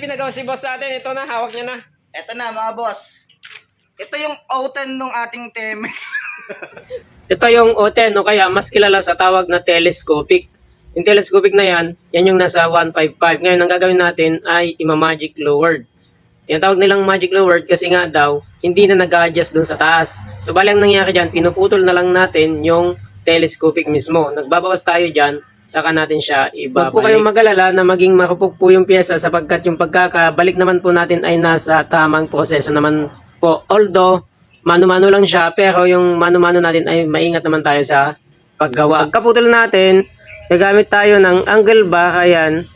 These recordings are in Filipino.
Pinagawa si boss sa atin. Ito na, hawak niya na. Eto na mga boss. Ito yung O10 ng ating Temex. Ito yung O10 o kaya mas kilala sa tawag na telescopic. Yung telescopic na yan, yan yung nasa 155. Ngayon, ang gagawin natin ay ima-magic lowered. Tinatawag nilang magic lowered kasi nga daw, hindi na nag-adjust dun sa taas. So, bali ang nangyari dyan, pinuputol na lang natin yung telescopic mismo. Nagbabawas tayo dyan, saka natin siya ibabalik. Huwag po kayong mag-alala na maging marupok po yung pyesa sapagkat yung pagkakabalik naman po natin ay nasa tamang proseso naman po. Although, mano-mano lang siya, pero yung mano-mano natin ay maingat naman tayo sa paggawa. Pagkaputol natin, gagamit tayo ng angle bar, ayan,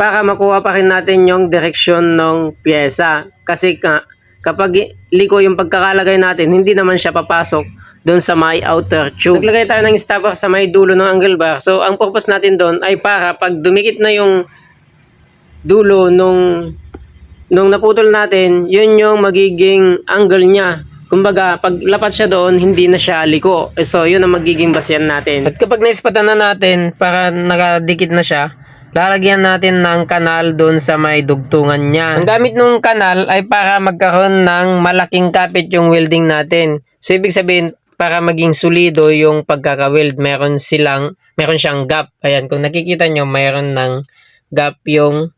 para makuha pa rin natin yung direksyon ng pyesa. Kasi ka, kapag liko yung pagkakalagay natin, hindi naman siya papasok doon sa may outer tube. Naglagay tayo ng stopper sa may dulo ng angle bar. So, ang purpose natin doon ay para pag dumikit na yung dulo nung nung naputol natin, yun yung magiging angle niya. Kumbaga, pag lapat siya doon, hindi na siya liko. So, yun ang magiging basyan natin. At kapag naispatan na natin, para nakadikit na siya, lalagyan natin ng kanal doon sa may dugtungan niya. Ang gamit ng kanal ay para magkaroon ng malaking kapit yung welding natin. So, ibig sabihin, para maging solido yung pagkaka-weld, meron silang, meron siyang gap. Ayan, kung nakikita nyo, meron ng gap yung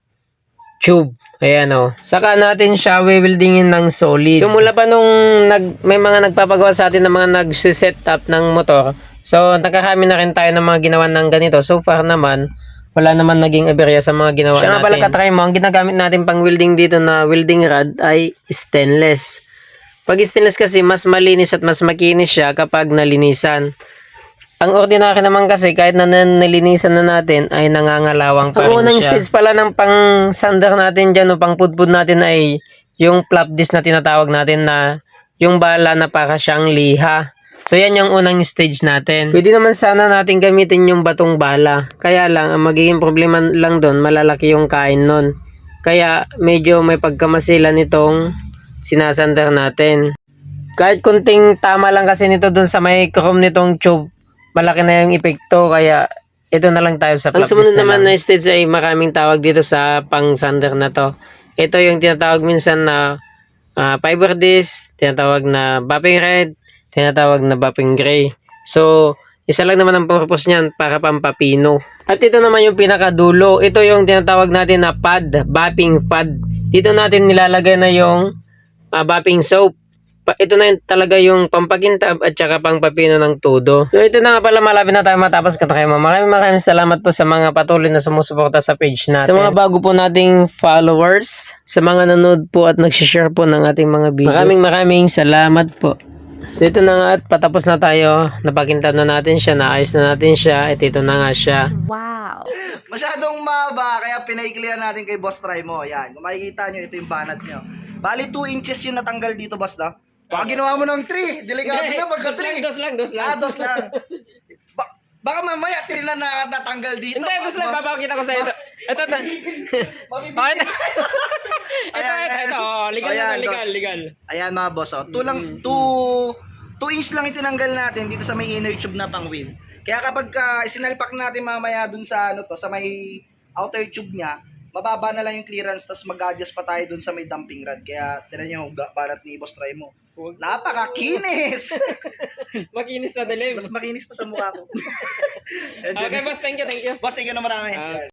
tube. Ayan o. Saka natin siya wewildingin ng solid. So mula pa nung nag, may mga nagpapagawa sa atin ng mga nag-set up ng motor. So nagkarami na rin tayo ng mga ginawa ng ganito. So far naman, wala naman naging aberya sa mga ginawa Siya nga natin. pala, katry mo, ang ginagamit natin pang welding dito na welding rod ay stainless. Pag stainless kasi, mas malinis at mas makinis siya kapag nalinisan. Ang ordinary naman kasi, kahit na nalinisan na natin, ay nangangalawang pa Ang rin unang siya. stage pala ng pang sander natin dyan o pang pudpud natin ay yung flap disc na tinatawag natin na yung bala na para siyang liha. So yan yung unang stage natin. Pwede naman sana natin gamitin yung batong bala. Kaya lang, ang magiging problema lang doon, malalaki yung kain nun. Kaya medyo may pagkamasilan itong sinasander natin. Kahit kunting tama lang kasi nito doon sa may chrome nitong tube, malaki na yung epekto kaya ito na lang tayo sa Ang sumunod naman na stage ay maraming tawag dito sa pang sander na to. Ito yung tinatawag minsan na ah, fiber disc, tinatawag na buffing red, tinatawag na buffing gray. So, isa lang naman ang purpose niyan para pampapino. At ito naman yung pinakadulo. Ito yung tinatawag natin na pad, buffing pad. Dito natin nilalagay na yung uh, buffing soap. Pa, ito na yung, talaga yung pampakintab at saka pangpapino ng tudo. So ito na nga pala malapit na tayo matapos katakayma. Maraming maraming salamat po sa mga patuloy na sumusuporta sa page natin. Sa mga bago po nating followers, sa mga nanood po at nagsishare po ng ating mga videos. Maraming maraming salamat po. So ito na nga at patapos na tayo. Napakintab na natin siya, naayos na natin siya. At ito na nga siya. Wow. Masyadong mahaba, kaya pinaiklihan natin kay Boss Try mo. Yan, kung makikita nyo, ito yung banat nyo. Bali, 2 inches yung natanggal dito, Boss, no? Baka ginawa mo ng 3. Delikado na pagka dos lang, 3. dos lang, dos lang. Ah, dos lang. Ba- baka mamaya 3 na na- natanggal dito. Hindi, dos lang. Papakita ko sa ito. Ito, ito. Mabibigyan. Ito, ito, ito. Legal Ayan, na, legal, legal. Ayan mga boss, oh. 2 lang, 2 2 inch lang itinanggal natin dito sa may inner tube na pang wheel. Kaya kapag ka isinalpak natin mamaya dun sa ano to, sa may outer tube niya, mababa na lang yung clearance tapos mag-adjust pa tayo dun sa may dumping rod. Kaya tinan niyo yung barat ni Boss Try mo. Napakakinis! Makinis na dilim. Mas makinis pa sa mukha ko. Okay, boss. Thank you, thank you. Boss, thank you na marami. Ah.